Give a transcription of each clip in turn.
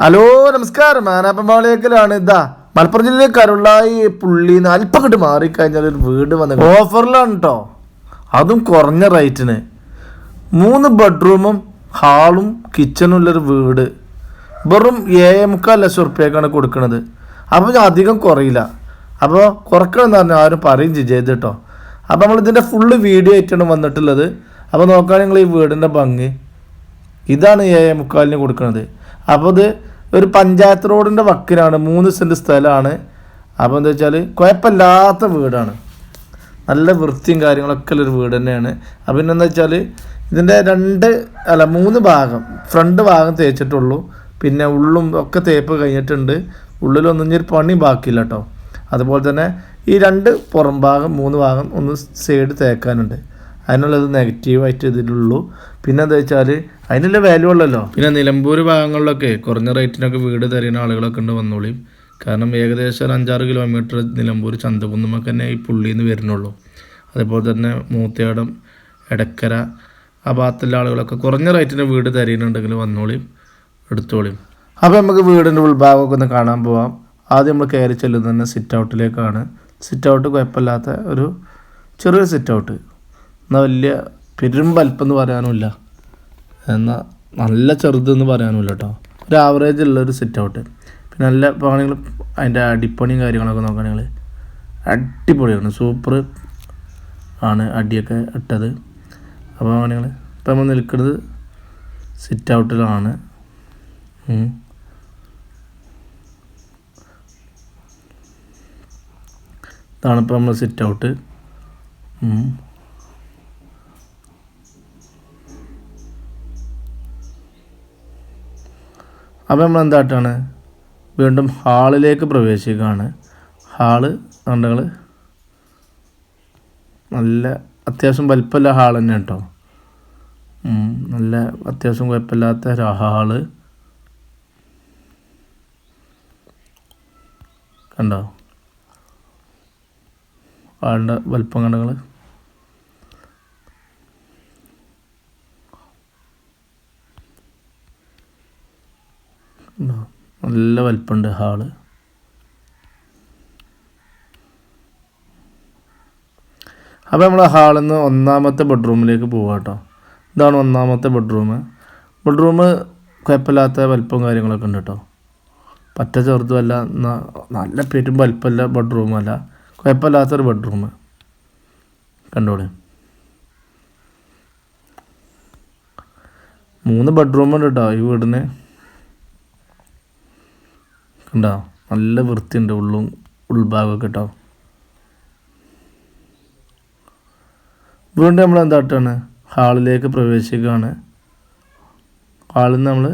Hello നമസ്കാരം. മാനാപ്പമ്പാളേക്കലാണ് ഇതാ മലപ്പുറം ജില്ലയിലെ കരുളായി പുള്ളിന്ന് അല്പം കിട്ട് മാറിക്കഴിഞ്ഞാൽ ഒരു വീട് വന്നത് ഓഫറിലാണ് കേട്ടോ അതും കുറഞ്ഞ റേറ്റിന്. മൂന്ന് ബെഡ്റൂമും ഹാളും കിച്ചണും ഉള്ളൊരു വീട്. വെറും ഏഴ് മുക്കാൽ ലക്ഷം റുപ്യക്കാണ് കൊടുക്കുന്നത് അപ്പോൾ അധികം കുറയില്ല. അപ്പോൾ കുറക്കണമെന്ന് പറഞ്ഞാൽ ആരും പറയും ചെയ്ത് കേട്ടോ അപ്പോൾ നമ്മളിതിന്റെ ഫുള്ള് വീഡിയോ ആയിട്ടാണ് വന്നിട്ടുള്ളത്. അപ്പോൾ നോക്കുകയാണെങ്കിൽ നിങ്ങൾ ഈ വീടിന്റെ ഭംഗി. ഇതാണ് ഏഴ് മുക്കാലിന് കൊടുക്കുന്നത് അപ്പോൾ ഇത് ഒരു പഞ്ചായത്ത് റോഡിന്റെ വക്കിലാണ് മൂന്ന് സെന്റ് സ്ഥലമാണ്. അപ്പോൾ എന്താ വെച്ചാൽ കുഴപ്പമില്ലാത്ത വീടാണ്. നല്ല വൃത്തിയും കാര്യങ്ങളൊക്കെ ഉള്ളൊരു വീട് തന്നെയാണ്. അപ്പം പിന്നെന്താ വെച്ചാൽ ഇതിന്റെ രണ്ട് അല്ല മൂന്ന് ഭാഗം ഫ്രണ്ട് ഭാഗം തേച്ചിട്ടുള്ളൂ. പിന്നെ ഉള്ളും ഒക്കെ തേപ്പ് കഴിഞ്ഞിട്ടുണ്ട്. ഉള്ളിലൊന്നും ഇനി ഒരു പണി ബാക്കിയില്ല കേട്ടോ. അതുപോലെ തന്നെ ഈ രണ്ട് പുറം ഭാഗം മൂന്ന് ഭാഗം ഒന്ന് സൈഡ് തേക്കാനുണ്ട്. അതിനുള്ളത് നെഗറ്റീവായിട്ട് ഇതിലുള്ളൂ പിന്നെ എന്താ വെച്ചാൽ അതിനുള്ള വാല്യൂ ഉള്ളല്ലോ. പിന്നെ നിലമ്പൂർ ഭാഗങ്ങളിലൊക്കെ കുറഞ്ഞ റേറ്റിനൊക്കെ വീട് തരുന്ന ആളുകളൊക്കെ ഉണ്ട് വന്നോളിയും കാരണം ഏകദേശം ഒരു അഞ്ചാറ് കിലോമീറ്റർ നിലമ്പൂർ ചന്തകുന്നമൊക്കെ തന്നെ ഈ പുള്ളിയിൽ നിന്ന് വരുന്നുള്ളൂ. അതേപോലെ തന്നെ മൂത്തയാടം എടക്കര ആ ഭാഗത്തുള്ള ആളുകളൊക്കെ കുറഞ്ഞ റേറ്റിന് വീട് തരുന്നുണ്ടെങ്കിൽ വന്നോളിയും എടുത്തോളിയും അപ്പോൾ നമുക്ക് വീടിന്റെ ഉൾഭാഗമൊക്കെ ഒന്ന് കാണാൻ പോവാം. ആദ്യം നമ്മൾ കയറി ചെല്ലുന്നത് തന്നെ സിറ്റ് ഔട്ടിലേക്കാണ് സിറ്റ് ഔട്ട് കുഴപ്പമില്ലാത്ത ഒരു ചെറിയൊരു സിറ്റ് ഔട്ട് എന്നാൽ വലിയ പെരും വലിപ്പം പറയാനുമില്ല. എന്നാൽ നല്ല ചെറുതെന്ന് പറയാനുമില്ല കേട്ടോ ഒരു ആവറേജ് ഉള്ളൊരു സെറ്റ് ഔട്ട് പിന്നെ നല്ല പണികൾ അതിന്റെ അടിപ്പണിയും കാര്യങ്ങളൊക്കെ നോക്കുകയാണെങ്കിൽ അടിപൊളിയാണ് സൂപ്പർ ആണ് അടിയൊക്കെ ഇട്ടത്. അപ്പോൾ നിങ്ങൾ ഇപ്പം നമ്മൾ നിൽക്കുന്നത് സിറ്റ് ഔട്ടിലാണ്. ഇതാണ് ഇപ്പോൾ നമ്മൾ സിറ്റ് ഔട്ട് അപ്പോൾ നമ്മൾ എന്താട്ടാണ് വീണ്ടും ഹാളിലേക്ക് പ്രവേശിക്കുകയാണ്. ഹാൾ കണ്ടങ്ങൾ നല്ല അത്യാവശ്യം വലിപ്പമില്ല ഹാൾ തന്നെ കേട്ടോ നല്ല അത്യാവശ്യം കുഴപ്പമില്ലാത്ത ഹാൾ. കണ്ടോ? ആളുടെ വലിപ്പം കണ്ടങ്ങൾ നല്ല വലിപ്പമുണ്ട് ഹാൾ. അപ്പോൾ നമ്മൾ ഹാളിൽ നിന്ന് ഒന്നാമത്തെ ബെഡ്റൂമിലേക്ക് പോവാം കേട്ടോ ഇതാണ് ഒന്നാമത്തെ ബെഡ്റൂം ബെഡ്റൂം കുഴപ്പമില്ലാത്ത വലിപ്പവും കാര്യങ്ങളൊക്കെ ഉണ്ട് കേട്ടോ പറ്റ ചെറുതുമല്ല നല്ല പേരും വലിപ്പമല്ല ബെഡ്റൂമല്ല. കുഴപ്പമില്ലാത്തൊരു ബെഡ്റൂം കണ്ടോളെ. മൂന്ന് ബെഡ്റൂമുണ്ട് കേട്ടോ ഈ വീടിന്. കണ്ടോ നല്ല വൃത്തിയുണ്ട് ഉള്ളും ഉൾഭാഗമൊക്കെ കേട്ടോ വീണ്ടും നമ്മൾ എന്താട്ടാണ് ഹാളിലേക്ക് പ്രവേശിക്കുകയാണ്. ഹാളിൽ നിന്ന് നമ്മൾ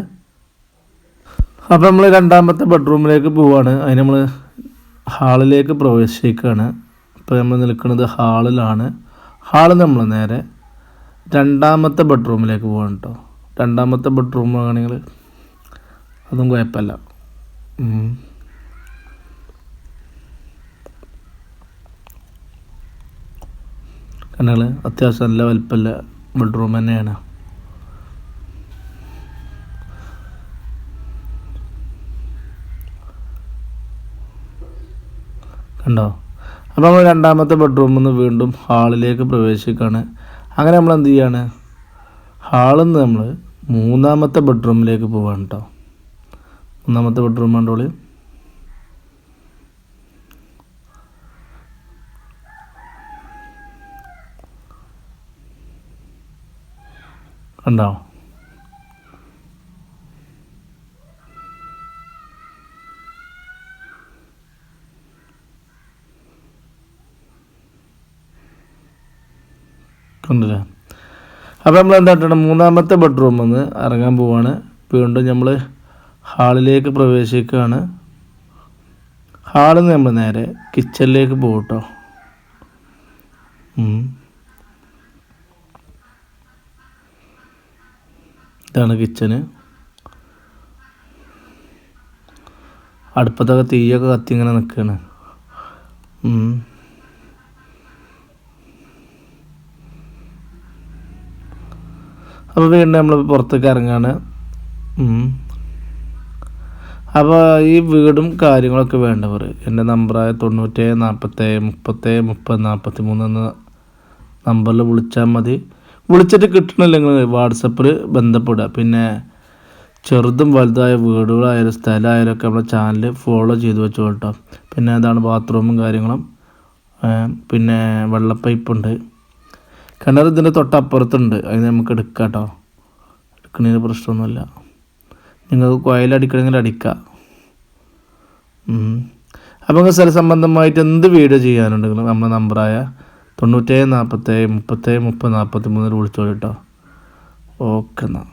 അപ്പോൾ നമ്മൾ രണ്ടാമത്തെ ബെഡ്റൂമിലേക്ക് പോവുകയാണ് അതിന് നമ്മൾ ഹാളിലേക്ക് പ്രവേശിക്കുകയാണ്. ഇപ്പോൾ നമ്മൾ നിൽക്കുന്നത് ഹാളിലാണ്. ഹാളിൽ നമ്മൾ നേരെ രണ്ടാമത്തെ ബെഡ്റൂമിലേക്ക് പോവാണ് കേട്ടോ രണ്ടാമത്തെ ബെഡ്റൂം ആണെങ്കിൽ അതും കുഴപ്പമില്ല. ഉം. കണ്ടാൽ അത്യാവശ്യം നല്ല വലിപ്പല്ല ബെഡ്റൂം തന്നെയാണ്. കണ്ടോ? അപ്പോൾ നമ്മൾ രണ്ടാമത്തെ ബെഡ്റൂമിൽ നിന്ന് വീണ്ടും ഹാളിലേക്ക് പ്രവേശിക്കുകയാണ്. അങ്ങനെ നമ്മൾ എന്ത് ചെയ്യാണ്? ഹാളിൽ നിന്ന് നമ്മൾ മൂന്നാമത്തെ ബെഡ്റൂമിലേക്ക് പോവാണ് കേട്ടോ മൂന്നാമത്തെ ബെഡ്റൂം കണ്ടോളി കണ്ടോ? കൊണ്ടുവരാം അപ്പോൾ നമ്മൾ എന്താ മൂന്നാമത്തെ ബെഡ്റൂമിൽ നിന്ന് ഇറങ്ങാൻ പോവാണ്. വീണ്ടും നമ്മൾ ഹാളിലേക്ക് പ്രവേശിക്കുകയാണ്. ഹാളിൽ നിന്ന് നമ്മൾ നേരെ കിച്ചണിലേക്ക് പോകും കേട്ടോ. ഇതാണ് കിച്ചന് അടുപ്പത്തൊക്കെ തീയൊക്കെ കത്തി ഇങ്ങനെ നിൽക്കുകയാണ് അപ്പോൾ വീണ്ടും നമ്മൾ പുറത്തേക്ക് ഇറങ്ങുകയാണ്. അപ്പോൾ ഈ വീടും കാര്യങ്ങളൊക്കെ വേണ്ടവർ. എന്റെ നമ്പറായ തൊണ്ണൂറ്റേഴ് നാൽപ്പത്തേഴ് മുപ്പത്തേഴ് മുപ്പത് നാൽപ്പത്തി മൂന്ന് എന്ന നമ്പറിൽ വിളിച്ചാൽ മതി. വിളിച്ചിട്ട് കിട്ടണില്ലെങ്കിൽ വാട്സപ്പിൽ ബന്ധപ്പെടുക. പിന്നെ ചെറുതും വലുതായ വീടുകളായാലും സ്ഥലമായാലും ഒക്കെ നമ്മുടെ ചാനൽ ഫോളോ ചെയ്ത് വെച്ചോ കേട്ടോ. പിന്നെ അതാണ് ബാത്റൂമും കാര്യങ്ങളും. പിന്നെ വെള്ളപ്പൈപ്പുണ്ട് കിണർ ഇതിന്റെ തൊട്ടപ്പുറത്തുണ്ട്. അതിന് നമുക്ക് എടുക്കാം കേട്ടോ. എടുക്കുന്നതിന് പ്രശ്നമൊന്നുമില്ല. നിങ്ങൾക്ക് കോയിലടിക്കണമെങ്കിൽ അടിക്കാം. അപ്പോൾ നിങ്ങൾക്ക് സ്ഥല സംബന്ധമായിട്ട് എന്ത് വീഡിയോ ചെയ്യാനുണ്ടെങ്കിലും നമ്മുടെ നമ്പറായ തൊണ്ണൂറ്റേഴ് നാൽപ്പത്തേഴ് മുപ്പത്തേഴ് മുപ്പത് നാൽപ്പത്തി മൂന്നിൽ വിളിച്ചോളൂ കേട്ടോ ഓക്കെ എന്നാൽ.